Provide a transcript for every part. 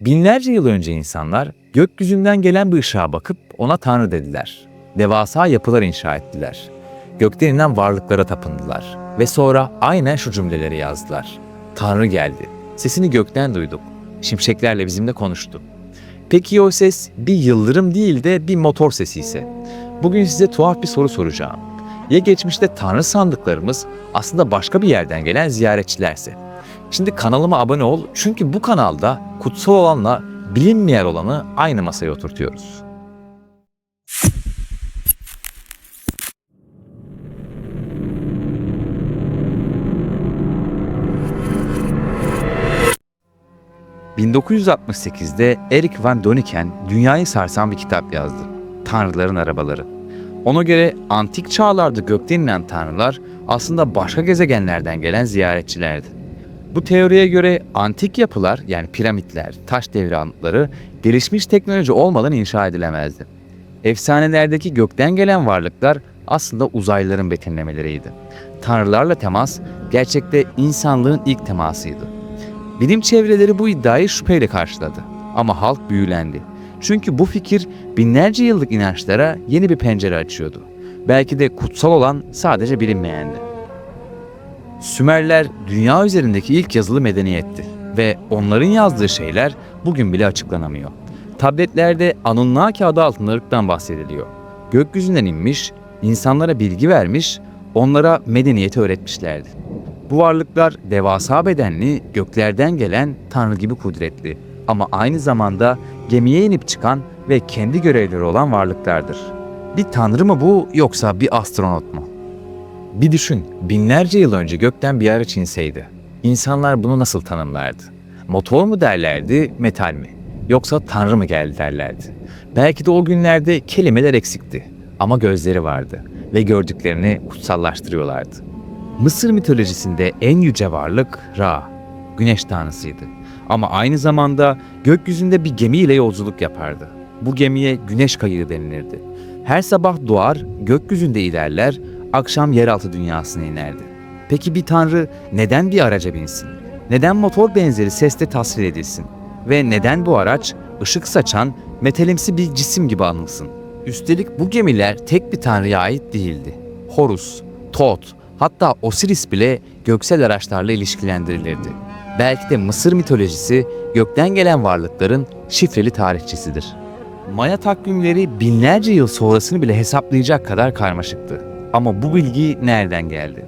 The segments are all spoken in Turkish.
Binlerce yıl önce insanlar gökyüzünden gelen bir ışığa bakıp ona Tanrı dediler. Devasa yapılar inşa ettiler. Gökten inen varlıklara tapındılar. Ve sonra aynen şu cümleleri yazdılar. Tanrı geldi. Sesini gökten duyduk. Şimşeklerle bizimle konuştu. Peki o ses bir yıldırım değil de bir motor sesi ise? Bugün size tuhaf bir soru soracağım. Ya geçmişte Tanrı sandıklarımız aslında başka bir yerden gelen ziyaretçilerse? Şimdi kanalıma abone ol çünkü bu kanalda kutsal olanla bilinmeyen olanı aynı masaya oturtuyoruz. ...1968'de Eric Van Doniken dünyayı sarsan bir kitap yazdı. Tanrıların Arabaları. Ona göre antik çağlarda gökten inen tanrılar aslında başka gezegenlerden gelen ziyaretçilerdi. Bu teoriye göre antik yapılar yani piramitler, taş devri anıtları gelişmiş teknoloji olmadan inşa edilemezdi. Efsanelerdeki gökten gelen varlıklar aslında uzaylıların betimlemeleriydi. Tanrılarla temas gerçekte insanlığın ilk temasıydı. Bilim çevreleri bu iddiayı şüpheyle karşıladı. Ama halk büyülendi. Çünkü bu fikir binlerce yıllık inançlara yeni bir pencere açıyordu. Belki de kutsal olan sadece bilinmeyendi. Sümerler dünya üzerindeki ilk yazılı medeniyetti ve onların yazdığı şeyler bugün bile açıklanamıyor. Tabletlerde Anunnaki adı altında ırktan bahsediliyor. Gökyüzünden inmiş, insanlara bilgi vermiş, onlara medeniyeti öğretmişlerdi. Bu varlıklar devasa bedenli, göklerden gelen tanrı gibi kudretli ama aynı zamanda gemiye inip çıkan ve kendi görevleri olan varlıklardır. Bir tanrı mı bu yoksa bir astronot mu? Bir düşün, binlerce yıl önce gökten bir araç inseydi. İnsanlar bunu nasıl tanımlardı? Motor mu derlerdi, metal mi? Yoksa tanrı mı geldi derlerdi? Belki de o günlerde kelimeler eksikti ama gözleri vardı ve gördüklerini kutsallaştırıyorlardı. Mısır mitolojisinde en yüce varlık Ra, güneş tanrısıydı. Ama aynı zamanda gökyüzünde bir gemiyle yolculuk yapardı. Bu gemiye güneş kayığı denilirdi. Her sabah doğar, gökyüzünde ilerler, akşam yeraltı dünyasına inerdi. Peki bir tanrı neden bir araca binsin? Neden motor benzeri sesle tasvir edilsin? Ve neden bu araç ışık saçan metalimsi bir cisim gibi anılsın? Üstelik bu gemiler tek bir tanrıya ait değildi. Horus, Thoth, hatta Osiris bile göksel araçlarla ilişkilendirilirdi. Belki de Mısır mitolojisi gökten gelen varlıkların şifreli tarihçisidir. Maya takvimleri binlerce yıl sonrasını bile hesaplayacak kadar karmaşıktı. Ama bu bilgi nereden geldi?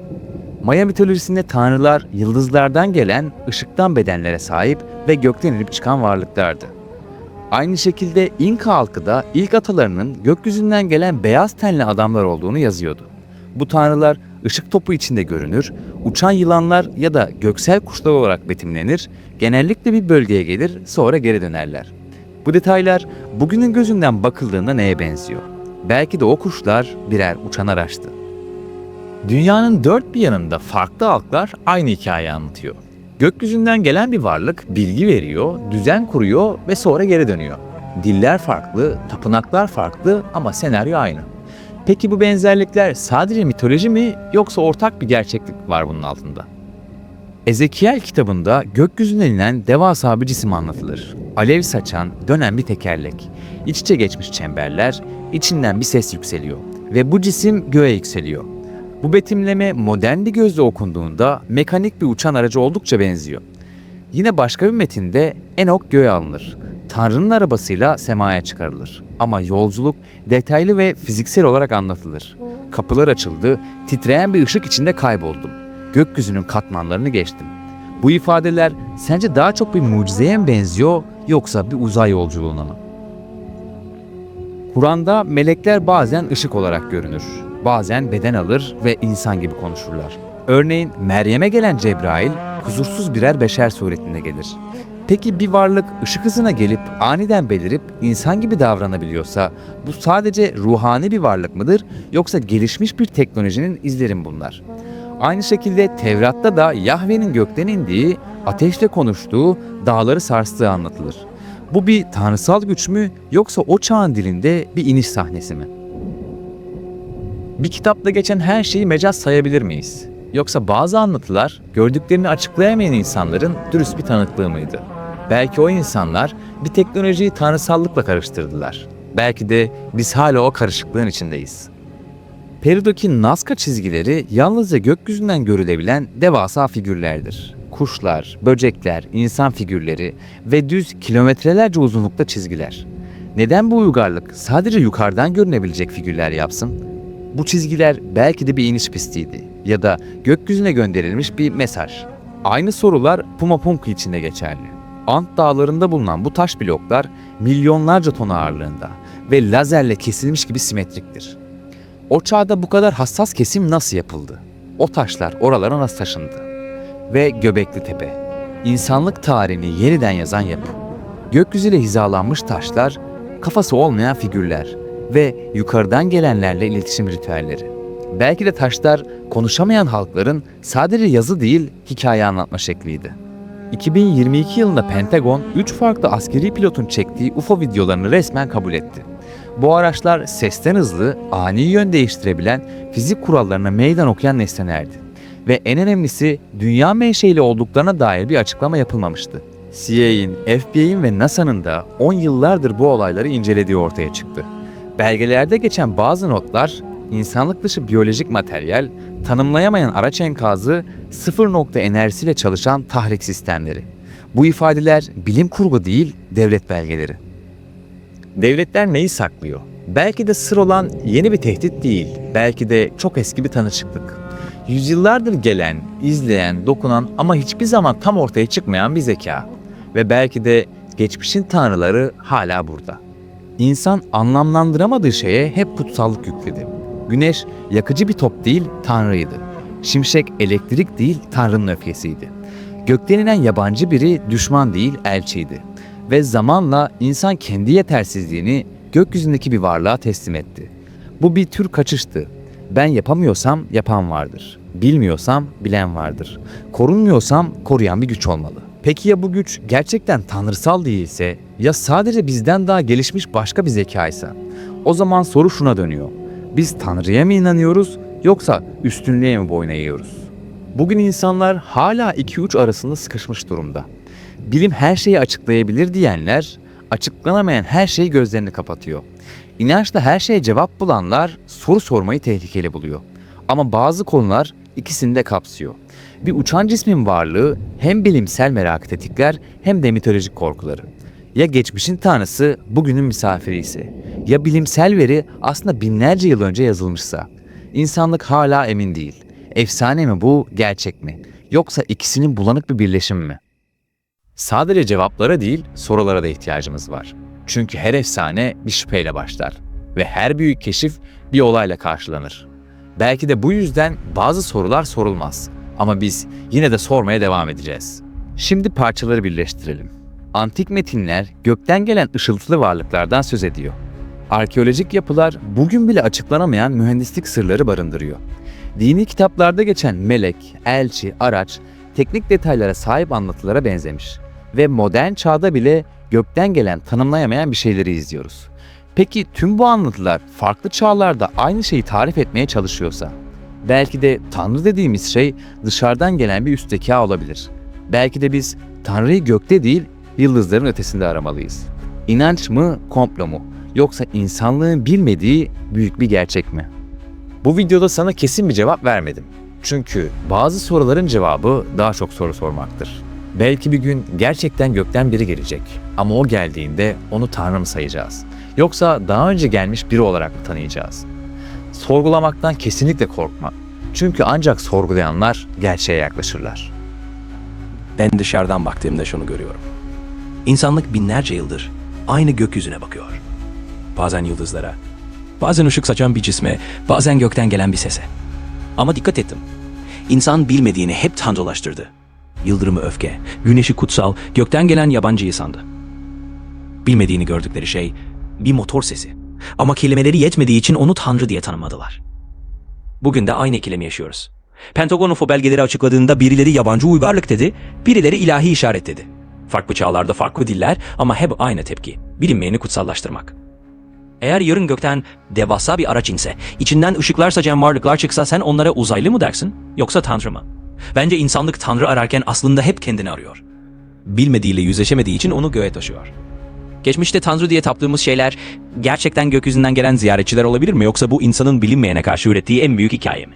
Maya mitolojisinde tanrılar yıldızlardan gelen ışıktan bedenlere sahip ve gökten inip çıkan varlıklardı. Aynı şekilde İnka halkı da ilk atalarının gökyüzünden gelen beyaz tenli adamlar olduğunu yazıyordu. Bu tanrılar ışık topu içinde görünür, uçan yılanlar ya da göksel kuşlar olarak betimlenir, genellikle bir bölgeye gelir sonra geri dönerler. Bu detaylar bugünün gözünden bakıldığında neye benziyor? Belki de o kuşlar birer uçan araçtı. Dünyanın dört bir yanında farklı halklar aynı hikayeyi anlatıyor. Gökyüzünden gelen bir varlık bilgi veriyor, düzen kuruyor ve sonra geri dönüyor. Diller farklı, tapınaklar farklı ama senaryo aynı. Peki bu benzerlikler sadece mitoloji mi yoksa ortak bir gerçeklik var bunun altında? Ezekiel kitabında gökyüzünden inen devasa bir cisim anlatılır. Alev saçan, dönen bir tekerlek. İç içe geçmiş çemberler, içinden bir ses yükseliyor. Ve bu cisim göğe yükseliyor. Bu betimleme modern bir gözle okunduğunda mekanik bir uçan aracı oldukça benziyor. Yine başka bir metinde Enok göğe alınır. Tanrı'nın arabasıyla semaya çıkarılır. Ama yolculuk detaylı ve fiziksel olarak anlatılır. Kapılar açıldı, titreyen bir ışık içinde kayboldum. Gökyüzünün katmanlarını geçtim. Bu ifadeler sence daha çok bir mucizeye mi benziyor yoksa bir uzay yolculuğuna mı? Kur'an'da melekler bazen ışık olarak görünür. Bazen beden alır ve insan gibi konuşurlar. Örneğin Meryem'e gelen Cebrail huzursuz birer beşer suretinde gelir. Peki bir varlık ışık hızına gelip aniden belirip insan gibi davranabiliyorsa bu sadece ruhani bir varlık mıdır yoksa gelişmiş bir teknolojinin izleri mi bunlar? Aynı şekilde Tevrat'ta da Yahve'nin gökten indiği, ateşle konuştuğu, dağları sarstığı anlatılır. Bu bir tanrısal güç mü yoksa o çağın dilinde bir iniş sahnesi mi? Bir kitapta geçen her şeyi mecaz sayabilir miyiz? Yoksa bazı anlatılar gördüklerini açıklayamayan insanların dürüst bir tanıklığı mıydı? Belki o insanlar bir teknolojiyi tanrısallıkla karıştırdılar. Belki de biz hala o karışıklığın içindeyiz. Peru'daki Nazca çizgileri yalnızca gökyüzünden görülebilen devasa figürlerdir. Kuşlar, böcekler, insan figürleri ve düz kilometrelerce uzunlukta çizgiler. Neden bu uygarlık sadece yukarıdan görünebilecek figürler yapsın? Bu çizgiler belki de bir iniş pistiydi ya da gökyüzüne gönderilmiş bir mesaj. Aynı sorular Pumapunku için de geçerli. Ant dağlarında bulunan bu taş bloklar milyonlarca ton ağırlığında ve lazerle kesilmiş gibi simetriktir. O çağda bu kadar hassas kesim nasıl yapıldı? O taşlar oralara nasıl taşındı? Ve Göbekli Tepe. İnsanlık tarihini yeniden yazan yapı. Gökyüzüyle hizalanmış taşlar, kafası olmayan figürler ve yukarıdan gelenlerle iletişim ritüelleri. Belki de taşlar konuşamayan halkların sadece yazı değil hikaye anlatma şekliydi. 2022 yılında Pentagon 3 farklı askeri pilotun çektiği UFO videolarını resmen kabul etti. Bu araçlar sesten hızlı, ani yön değiştirebilen fizik kurallarına meydan okuyan nesnelerdi. Ve en önemlisi dünya menşeili olduklarına dair bir açıklama yapılmamıştı. CIA'in, FBI'nin ve NASA'nın da 10 yıllardır bu olayları incelediği ortaya çıktı. Belgelerde geçen bazı notlar, insanlık dışı biyolojik materyal, tanımlayamayan araç enkazı, sıfır nokta enerjisiyle çalışan tahrik sistemleri. Bu ifadeler bilim kurgu değil, devlet belgeleri. Devletler neyi saklıyor? Belki de sır olan yeni bir tehdit değil, belki de çok eski bir tanışıklık. Yüzyıllardır gelen, izleyen, dokunan ama hiçbir zaman tam ortaya çıkmayan bir zeka. Ve belki de geçmişin tanrıları hala burada. İnsan anlamlandıramadığı şeye hep kutsallık yükledi. Güneş yakıcı bir top değil, tanrıydı. Şimşek elektrik değil, tanrının öfkesiydi. Gökten inen yabancı biri düşman değil, elçiydi ve zamanla insan kendi yetersizliğini gökyüzündeki bir varlığa teslim etti. Bu bir tür kaçıştı. Ben yapamıyorsam yapan vardır. Bilmiyorsam bilen vardır. Korunmuyorsam koruyan bir güç olmalı. Peki ya bu güç gerçekten tanrısal değilse ya sadece bizden daha gelişmiş başka bir zekaysa? O zaman soru şuna dönüyor. Biz tanrıya mı inanıyoruz yoksa üstünlüğe mi boyun eğiyoruz? Bugün insanlar hala iki uç arasında sıkışmış durumda. Bilim her şeyi açıklayabilir diyenler açıklanamayan her şeyi gözlerini kapatıyor. İnançla her şeye cevap bulanlar soru sormayı tehlikeli buluyor. Ama bazı konular ikisini de kapsıyor. Bir uçan cismin varlığı hem bilimsel merakı tetikler hem de mitolojik korkuları. Ya geçmişin tanrısı bugünün misafiri ise, ya bilimsel veri aslında binlerce yıl önce yazılmışsa. İnsanlık hala emin değil. Efsane mi bu, gerçek mi? Yoksa ikisinin bulanık bir birleşimi mi? Sadece cevaplara değil, sorulara da ihtiyacımız var. Çünkü her efsane bir şüpheyle başlar ve her büyük keşif bir olayla karşılanır. Belki de bu yüzden bazı sorular sorulmaz ama biz yine de sormaya devam edeceğiz. Şimdi parçaları birleştirelim. Antik metinler gökten gelen ışıltılı varlıklardan söz ediyor. Arkeolojik yapılar bugün bile açıklanamayan mühendislik sırları barındırıyor. Dini kitaplarda geçen melek, elçi, araç, teknik detaylara sahip anlatılara benzemiş ve modern çağda bile gökten gelen tanımlayamayan bir şeyleri izliyoruz. Peki tüm bu anlatılar farklı çağlarda aynı şeyi tarif etmeye çalışıyorsa, belki de Tanrı dediğimiz şey dışarıdan gelen bir üst zeka olabilir. Belki de biz Tanrı'yı gökte değil, yıldızların ötesinde aramalıyız. İnanç mı, komplo mu? Yoksa insanlığın bilmediği büyük bir gerçek mi? Bu videoda sana kesin bir cevap vermedim. Çünkü bazı soruların cevabı daha çok soru sormaktır. Belki bir gün gerçekten gökten biri gelecek ama o geldiğinde onu Tanrı mı sayacağız? Yoksa daha önce gelmiş biri olarak mı tanıyacağız? Sorgulamaktan kesinlikle korkma. Çünkü ancak sorgulayanlar gerçeğe yaklaşırlar. Ben dışarıdan baktığımda şunu görüyorum. İnsanlık binlerce yıldır aynı gökyüzüne bakıyor. Bazen yıldızlara, bazen ışık saçan bir cisme, bazen gökten gelen bir sese. Ama dikkat ettim. İnsan bilmediğini hep tanrılaştırdı. Yıldırımı öfke, güneşi kutsal, gökten gelen yabancıyı sandı. Bilmediğini gördükleri şey bir motor sesi. Ama kelimeleri yetmediği için onu tanrı diye tanımadılar. Bugün de aynı ikilemi yaşıyoruz. Pentagon UFO belgeleri açıkladığında birileri yabancı uygarlık dedi, birileri ilahi işaret dedi. Farklı çağlarda farklı diller ama hep aynı tepki. Bilinmeyeni kutsallaştırmak. Eğer yarın gökten devasa bir araç inse, içinden ışıklar saçan varlıklar çıksa sen onlara uzaylı mı dersin yoksa tanrı mı? Bence insanlık tanrı ararken aslında hep kendini arıyor. bilmediğiyle yüzleşemediği için onu göğe taşıyor. Geçmişte Tanrı diye taptığımız şeyler gerçekten gökyüzünden gelen ziyaretçiler olabilir mi yoksa bu insanın bilinmeyene karşı ürettiği en büyük hikaye mi?